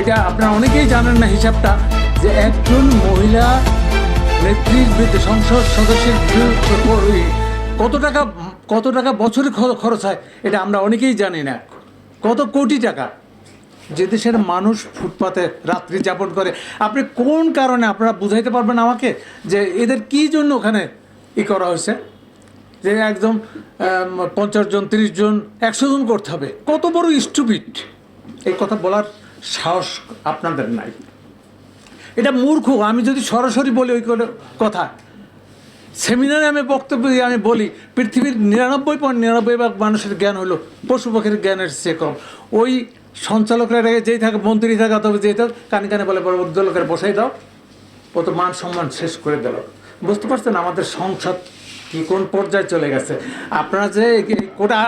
এটা আপনারা অনেকেই জানেন না হিসাবটা, যে একজন মহিলা নেত্রীর বিরুদ্ধে সংসদ সদস্যের কত টাকা কত টাকা বছরে খরচ হয়, এটা আমরা অনেকেই জানি না। কত কোটি টাকা? যে দেশের মানুষ ফুটপাতে রাত্রি যাপন করে। আপনি কোন কারণে, আপনারা বুঝাইতে পারবেন আমাকে? যে এদের কি জন্য ওখানে ই করা হয়েছে? যে একদম পঞ্চাশ জন, তিরিশ জন, একশো জন করতে হবে। কত বড় স্টুপিড এই কথা বলার সাহস আপনাদের নাই। এটা মূর্খ, আমি যদি সরাসরি বলি ওই কথা। সেমিনারে আমি বক্তব্য দিয়ে আমি বলি, পৃথিবীর নিরানব্বই পয়েন্ট নিরানব্বই ভাগ মানুষের জ্ঞান হলো পশু পাখির জ্ঞানের চেয়ে কম ওই সঞ্চালকরা যেই থাকে, মন্ত্রী থাকে অথবা যেই থাক, কানে কানে বলে বড় লোকের বসাই দাও। ও তো মান সম্মান শেষ করে দিল। বুঝতে পারছেন আমাদের সংসদ কি কোন পর্যায়ে চলে গেছে? আপনারা যে কোটা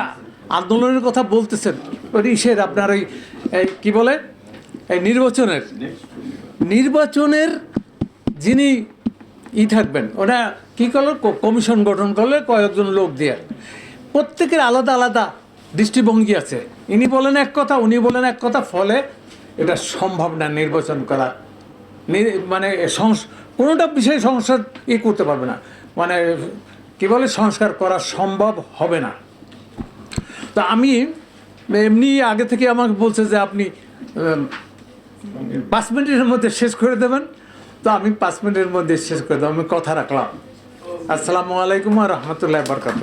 আন্দোলনের কথা বলতেছেন, ওই ইসের আপনার ওই কি বলে? নির্বাচনের নির্বাচনের যিনি ই থাকবেন ওরা কী করল? কমিশন গঠন করলে, কয়েকজন লোক দিয়ে। প্রত্যেকের আলাদা আলাদা দৃষ্টিভঙ্গি আছে। ইনি বলেন এক কথা, উনি বলেন এক কথা, ফলে এটা সম্ভব না নির্বাচন করা। মানে কোনোটা বিষয়ে সংসদ ই করতে পারবে না। মানে কি বলে? সংস্কার করা সম্ভব হবে না। তো আমি এমনি আগে থেকে আমাকে বলছে যে আপনি পাঁচ মিনিটের মধ্যে শেষ করে দেবেন। তো আমি পাঁচ মিনিটের মধ্যে শেষ করে দেবো, আমি কথা রাখলাম। আসসালামু আলাইকুম আর রহমতুল্লাহ বরকাত